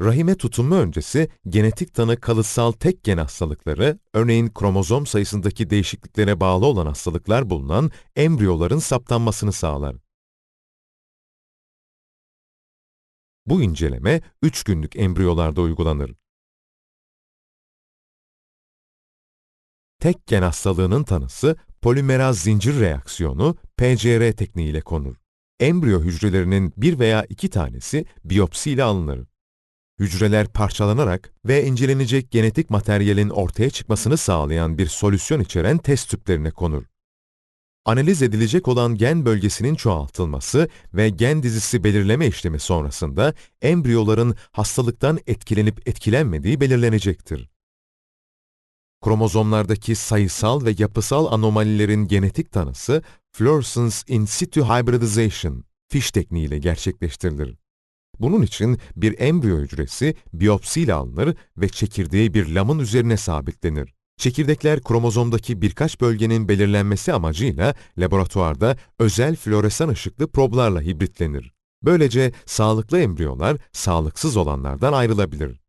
Rahime tutunma öncesi genetik tanı kalıtsal tek gen hastalıkları, örneğin kromozom sayısındaki değişikliklere bağlı olan hastalıklar bulunan embriyoların saptanmasını sağlar. Bu inceleme 3 günlük embriyolarda uygulanır. Tek gen hastalığının tanısı polimeraz zincir reaksiyonu PCR tekniğiyle konur. Embriyo hücrelerinin bir veya iki tanesi biyopsiyle alınır. Hücreler parçalanarak ve incelenecek genetik materyalin ortaya çıkmasını sağlayan bir solüsyon içeren test tüplerine konur. Analiz edilecek olan gen bölgesinin çoğaltılması ve gen dizisi belirleme işlemi sonrasında embriyoların hastalıktan etkilenip etkilenmediği belirlenecektir. Kromozomlardaki sayısal ve yapısal anomalilerin genetik tanısı fluorescence in situ hybridization, fiş tekniğiyle gerçekleştirilir. Bunun için bir embriyo hücresi biyopsiyle alınır ve çekirdeği bir lamın üzerine sabitlenir. Çekirdekler kromozomdaki birkaç bölgenin belirlenmesi amacıyla laboratuvarda özel floresan ışıklı problarla hibritlenir. Böylece sağlıklı embriyolar sağlıksız olanlardan ayrılabilir.